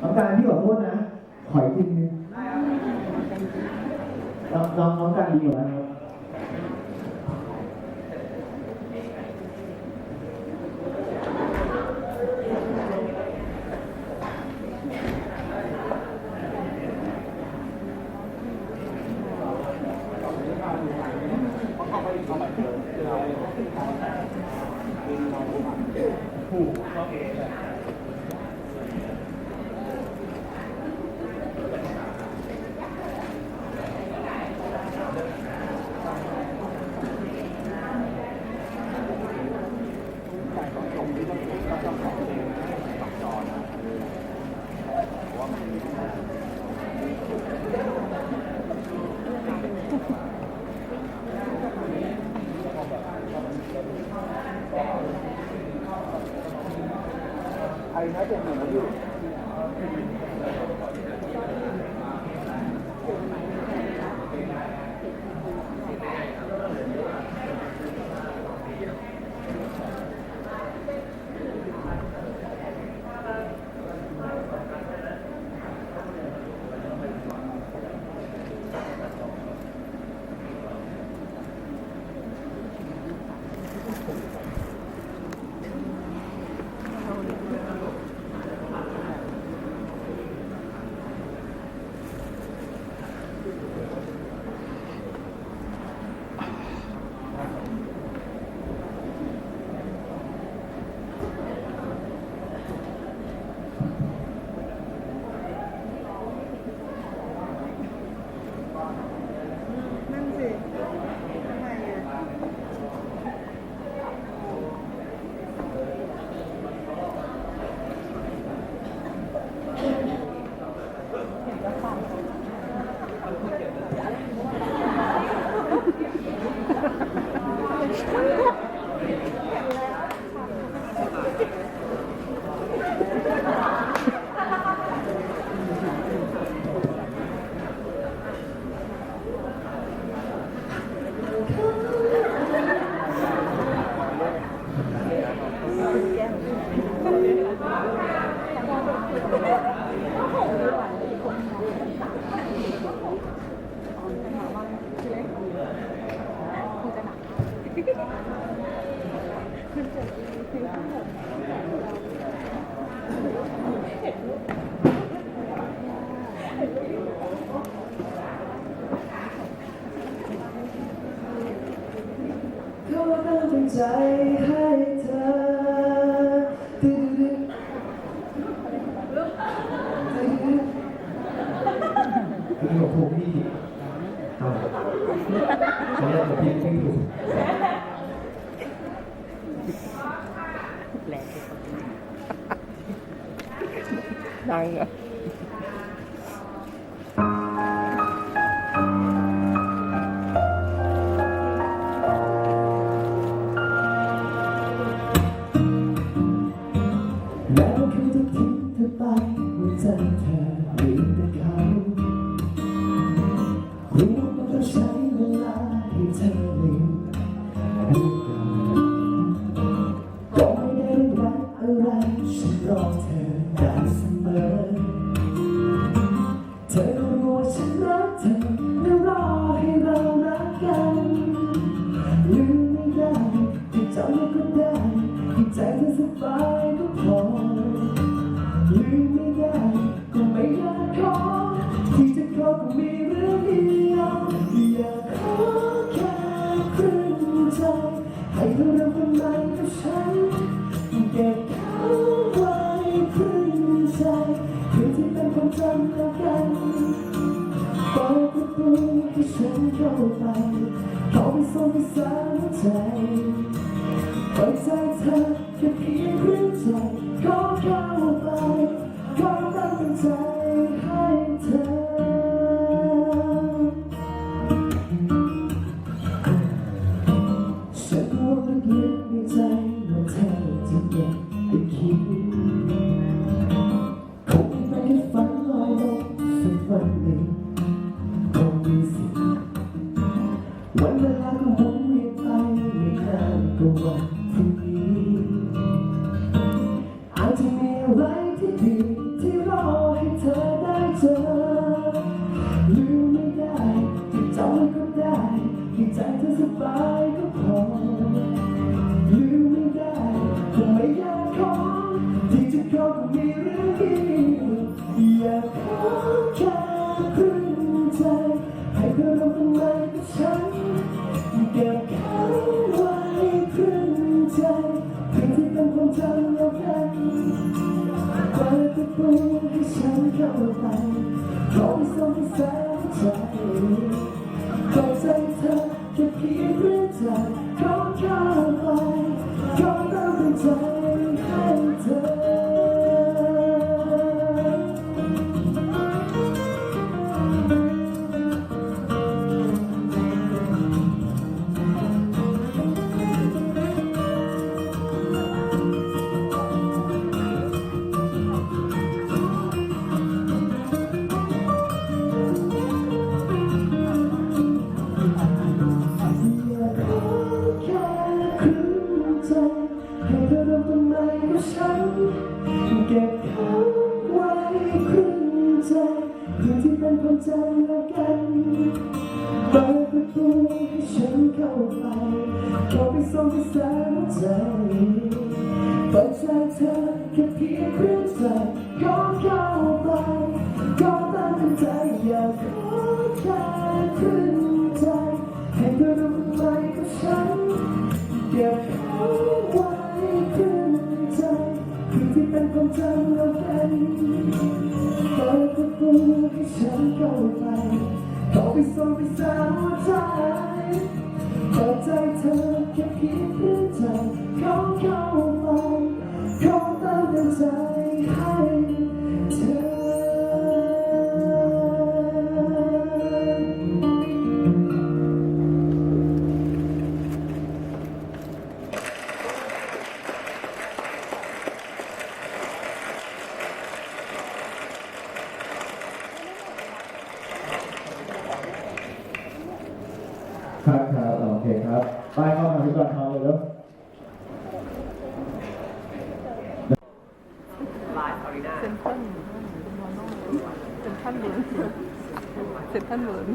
น้องการพี่ขอโทษนะ ขออีกทีนึงน้องน้องน้องการดีกว่าครับนั่น ใจให้เธอตึ๊ดตึ๊ดตึ๊ดพี่บอกถูกพี่เอาเขาเรียกว่าพี่ไม่ถูกดังอะ หั ที่จะขอก็มีเรื่องเดียวอยากขอแค่ครึ่งใจให้เธอริ่มต้นใหม่กับฉันเก็บเขาไว้ครึ่งใจเพื่อที่เป็นความจำแล้วกันเปิดประตูให้ฉันเข้าไปเข้าไปส่งสารใจเปิดใจเธอแค่เพียงครึ่งใจขอเข้ ดประตูให้ฉันเข้าไปขอให้ส่งให้แสงใจขอใจเธอแค่เพียงครึ่งใจ นใจเปิดใจเธอแค่เพียงครึ่งใจขอเข้าไปขอตั้งใจอยากขอแค่ครึ่งใจให้เธอรู้ทำไมกับฉันเก็บเขาไว้ครึ่งใจเพื่อที่เป็นความจำแล้วกันเปิดประตูให้ฉันเข้าไปขอไปส่งไปสาวใจเปิดใจเธอแค่เพียง เซ็นทรัลเวิร์เซ็นทรัลเวิร์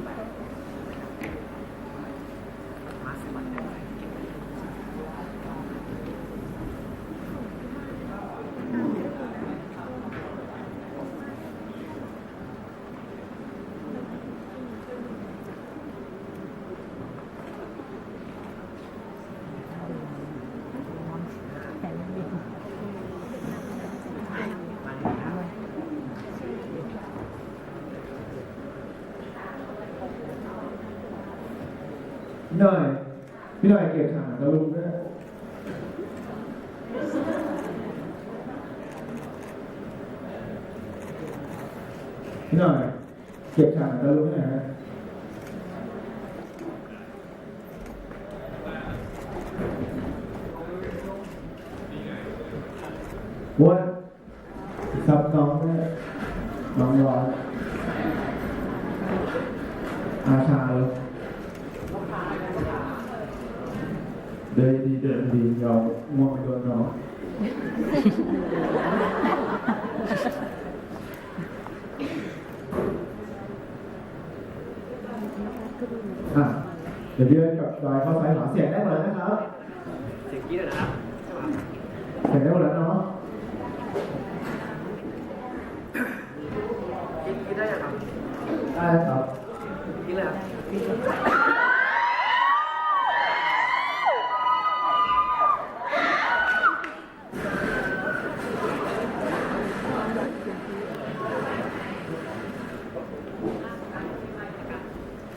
พี่หน่อย พี่หน่อยเก็บขาตะลุงด้วยพี่หน่อยเก็บขาตะลุงให้หน่อยฮะว่าซับน้องด้วยน้องร้อนอาชาเลย เดินดีเดินดียอมง่วงไปโดนน้อง อะเดี๋ยวเดือนกับจอยเข้าซ้ายขวาเสียงได้หมดแล้วนะครับ เสียงกรี๊ดอะนะครับเสียงได้หมดแล้วเนาะกรี๊ดกรี๊ดได้ยังครับได้ครับกรี๊ดเลยครับ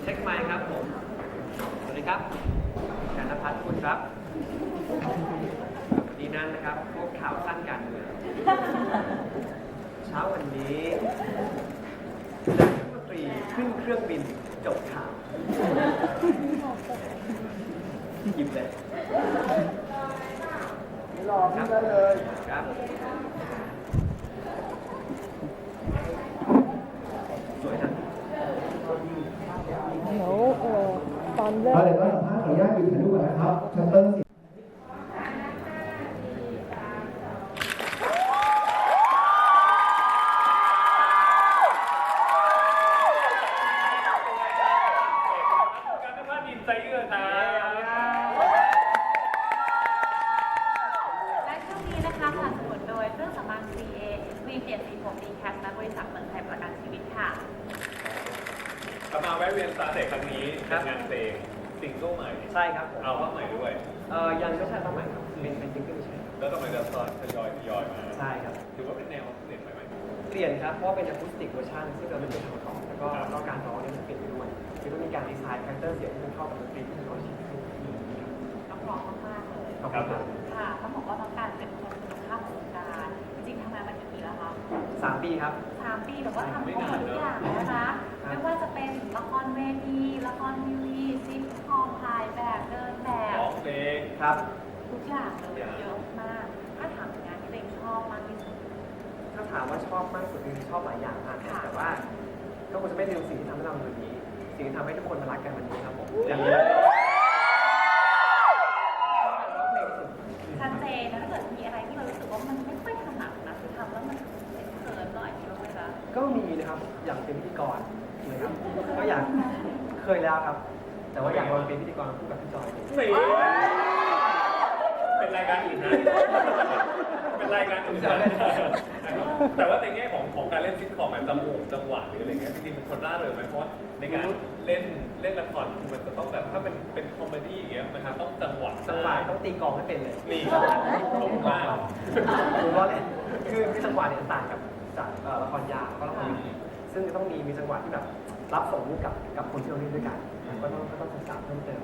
เช็คไมค์ครับผม สวัสดีครับการณพัฒน์คุณครับดีนั้นนะครับ พวกข่าวสั้นการเมือง เช้าวั นนี้นายกรัฐมนตรีขึ้นเครื่องบินจบข่าวหยิบเลยรอครับได้เลยครับ สวยนะเดี๋ยวเอ่อตอนเริ่เอามเลยก็สัมภาษณ์ขออนุญาตอยู่ถ่ายรูปก่อนนะครับชัตเตอร์สี การไม่พลาดดินใจเอื้อนะ และช่วงนี้นะคะสนับสนุนโดยเครื่องสำอาง CA V เปลี่ยนสีผมดีแคสและบริษัทเมืองไทยประกันชีวิตค่ะ กลับมาแวะเวียนสตาร์เตคครั้งนี้ ครั เป็ บ นงานเพลงซิงเกิลใหม่ ใช่ครับผม เอาเข้าใหม่ด้วย เอ่อยังไม่ใช่ต้องใหม่ครับเป็นเป็นซิงเกิลใช่ แล้วก็มันจะตอนทยอยทยอยมา ใช่ครับ ถือว่าเป็นแนวเปลี่ยนไปไหม เปลี่ยน ครับ เพราะว่าเป็นอะคูสติกเวอร์ชันซึ่งเราไม่ได้ทำมาก่อนแล้วก็แล้วก็การร้องเนี่ยมันเปลี่ยนไปด้วยคือต้องมีการดีไซน์คาแรคเตอร์เสียงที่มันเข้ากับดนตรีที่มันร้องชิงขึ้นต้องร้องมากๆเลยขอบคุณครับค่ะต้องบอกว่าน้องการเป็นคนคุณภาพของวงการจริงๆทำงานมากี่ปีแล้วคะสามปีครับสามปีแบบว่าทำครบหมดทุกอย่างแล้วนะคะไม่ว่าจะเป็นละครเวทีละครทีวีซิทคอมถ่ายแบบเดินแบบร้องเพลงครับ ทุกอย่างเลยเยอะมาก ถ้าถามถึงงานที่ตัวเองชอบมากที่สุด ถ้าถามว่าชอบมากสุดคือชอบหลายอย่างมากครับค่ะแต่ว่าก็คงจะไม่ลืมสิ่งที่ทำให้เราในวันนี้ สิ่งที่ทำให้ทุกคนมารักกันวันนี้ครับผมอย่างนี้นี้ร้องเพลงสุดชัดเจนนะถ้าเกิดมีอะไรที่เรารู้สึกว่ามันไม่ค่อยถนัดนะคือทำแล้วมันเขินๆหน่อยมีบ้างไหมคะก็มีนะครับอย่างเป็นพิธีกรนะครับก็อยากเคยแล้วครับ แต่ว่าอยากลองเป็นพิธีกรคู่กับพี่จอยนี่เป็นรายการอื่นนะเป็นรายการอื่นนะ แต่ว่าในแง่ของของการเล่นซิทคอมแบบจังหวะจังหวะหรืออะไรเงี้ยจริงๆเป็นคนร่าเริงไหมเพราะว่าในการเล่นเล่นละครคือมันจะต้องแบบถ้าเป็นเป็นคอมเมดี้อย่างเงี้ยมันจะต้องจังหวะจังหวะต้องตีกลองให้เป็นเลยนี่ตรงมากผมว่าเลยคือคือจังหวะเนี่ยต่างกับจากเอ่อละครยาวก็ละครยืนซึ่งจะต้องมีมีจังหวะที่แบบรับส่งกับกับคนที่เราเล่นด้วยกันก็ต้องก็ต้องศึกษาเพิ่มเติม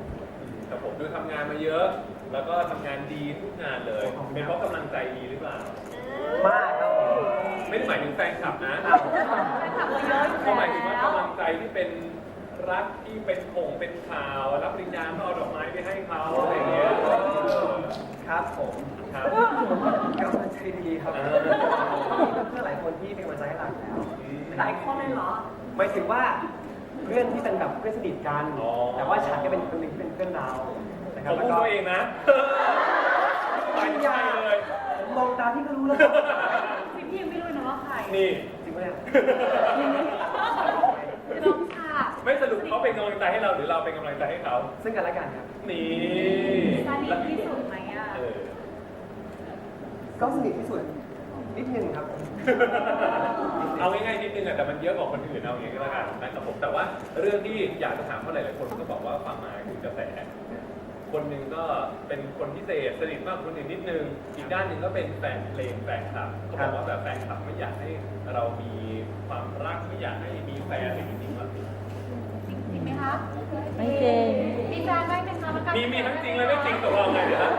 แต่ผมดูทำงานมาเยอะ แล้วก็ทำงานดีทุกงานเลยขอบคุณครับเป็นเพราะกำลังใจดีหรือเปล่ามากครับผม ไม่ได้หมายถึงแฟนคลับนะอ้าวแฟนคลับเราเยอะอยู่เขาหมายถึงว่าแล้ว กำลังใจที่เป็นรักที่เป็นคงเป็นข่าว รับปริญญาก็เอาดอกไม้ไปให้เขาอะไรอย่างเงี้ยเออครับผมครับกำลังใจดีครับเออมีเพื่อนๆหลายคนที่เป็นกำลังใจให้เราอยู่แล้วหลายคนเลยเหรอ หมายถึงว่าเพื่อนที่เป็นแบบเพื่อนสนิทกัน อ๋อ แต่ว่าฉันก็เป็นคนหนึ่งที่เป็นเพื่อนเรานะคผรับมแล้วพูดก็ตัวเองนะไม่ใช่เลย ผมมองตาที่ก็รู้แล้วพี่พี่ยังไม่รู้ นะว่าใครนี่ จริงไหมเนี่ยน้องค่ะไม่สรุปเขาเป็นกำลังใจให้เราหรือเราเป็นกำลังใจให้เขา ซึ่งกันและกันครับ นี่สนิทที่สุดไหมอะเออก็สนิทที่สุดนิดนึงครับผมเอาง่ายๆนิดนึงอะแต่มันเยอะกว่าคนอื่นเอาอย่างนี้ก็แล้วกันนะครับผมแต่ว่าเรื่องที่อยากจะถามเพราะหลายๆคนก็บอกว่าฟังมาคือกระแส คนหนึ่งก็เป็นคนพิเศษสนิทมากกว่าคนอื่นนิดนึง อีกด้านหนึ่งก็เป็นแฟนเพลงแฟนคลับเขาบอกว่าแบบแฟนคลับไม่อยากให้เรามีความรักไม่อยากให้มีแฟนอะไรอย่างนี้ว่าจริงไหมคะไม่จริงมีแฟนไหมเป็นคะแล้วกันมีมีทั้งจริงและไม่จริงตกลงไงเดี๋ยวนะ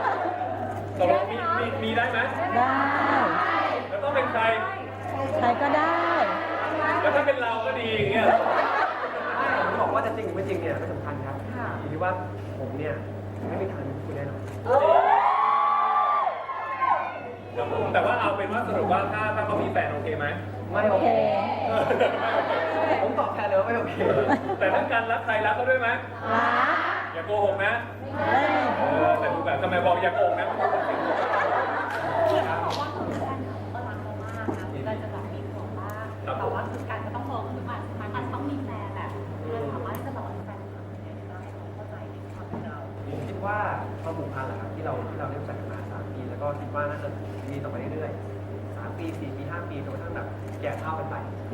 ตกลงมีมีมีได้ไหมได้แล้วต้องเป็นใครใครก็ได้แล้วถ้าเป็นเราก็ดีอย่างเงี้ยผมบอกว่าจะจริงหรือไม่จริงเนี่ยไม่สำคัญครับอยู่ที่ว่าผมเนี่ย ไม่มีทางมีคุณแน่นอนครับผมแต่ว่าเอาเป็นว่าสรุปว่าถ้าถ้าเขามีแฟนโอเคไหมไม่โอโอเคเค ผมตอบแทนเลยว่าไม่โอเค แต่ถ้าการรักใครรักเขาด้วยไหมรักอย่าโกหกนะเล่นเออแต่ดูแบบทำไมบอกอย่าโกหกนะ ผูกพันแหละครับที่เราที่เราได้รู้จักกันมาสามปีแล้วก็คิดว่าน่าจะมีต่อไปเรื่อยๆสามปีสี่ปีห้าปีจนกระทั่งแบบแก่เท่ากันไปผ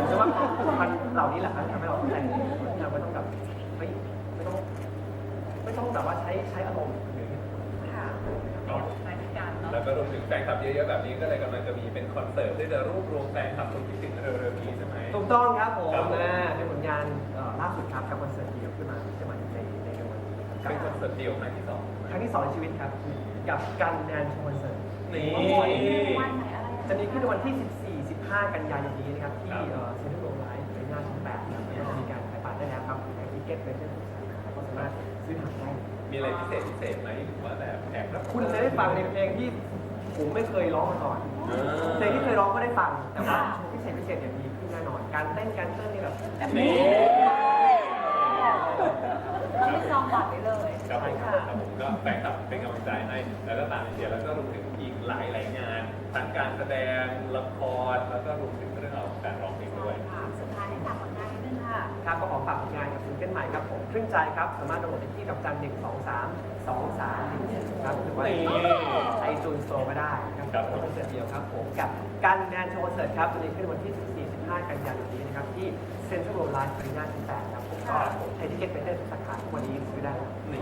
มเชื่อว่าความผูกพันเหล่านี้แหละครับที่ทำให้เราเข้าใจกันที่เราไม่ต้องแบบไม่ไม่ต้องไม่ต้องแบบว่าใช้ใช้อารมณ์หรือค่ะในการเนาะแล้วก็รวมถึงแฟนคลับเยอะๆแบบนี้ก็เลยกำลังจะมีเป็นคอนเสิร์ตที่จะรวบรวมแฟนคลับคนคิดถึงเร็วๆนี้ใช่ไหม ถูกต้องครับผมครับผม นะเป็นผลงานเอ่อล่าสุดครับกับคอนเสิร์ตเดียวขึ้นมาที่จะมาในในเร็ววันนี้กับ เป็นคอนเสิร์ตเดี่ยวครั้งที่สองค รั้งที่สองในชีวิตครับ กับกันแนนโชว์คอนเสิร์ตนี่วันไหนอะไรจะมีขึ้นในวันที่ 14 15 กันยายนนี้นะครับ ที่ครับ เอ่อเซ็นทรัลโรไลท์ในหน้าชั้น8ครับแล้วก็จะมีการขายบัตรได้แล้วครับขายทิเก็ตเป็นเส้นทุกสาขาก็สามารถซื้อหาได้ มีอะไรพิเศษพิเศษไหมหรือว่าแบบแขกรับคุณจะได้ฟังในเพลงที่ผมไม่เคยร้องมาก่อน เออ เพลงที่เคยร้องก็ได้ฟัง แต่ว่าโชว์พิเศษพิเศษเนี่ยมีขึ้นแน่นอน การเต้นการเต้นนี่แบบ นี่ ต้องไปจองบัตรไว้เลยครับผมค่ะครับผมก็แฟนคลับเป็นกำลังใจให้ แล้วก็ตามเชียร์แล้วก็รวมถึงอีกหลายหลายๆงานทั้งการแสดงละครแล้วก็รวมถึงเรื่องราวของการร้องเพลงด้วย ค่ะสุดท้ายให้ฝากผลงานนิดนึงค่ะ ครับก็ขอฝากผลงานกับซิงเกิลกิลใหม่ครับผมครึ่งใจครับสามารถดาวน์โหลดได้ที่ดอกจันหนึ่งสองสามสองสามหนึ่งเจ็ดครับหรือว่านี่ไอจูนสโตร์ก็ได้ครับครับคอนเสิร์ตเดียวครับผมกับการแดนโชว์คอนเสิร์ตครับจะมีขึ้นวันที่ 14-15 กันยายนนี้นะครับที่เซ็นทรัลโรลไลฟ์อารีนาชั้น8ครับผม ก็ใช้ทิเก็ตไปได้ทุกสาขาทุกวันนี้ซื้อได้ครับนี่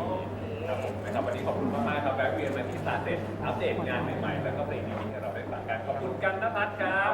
ครับผมนะครับวันนี้ขอบคุณมากๆครับแวะเวียนมาที่สตาร์เซ็ตอัปเดตงานใหม่ๆ แล้วก็เพลงดีๆให้เราได้ฟังกันขอบคุณกันนภัทรครับ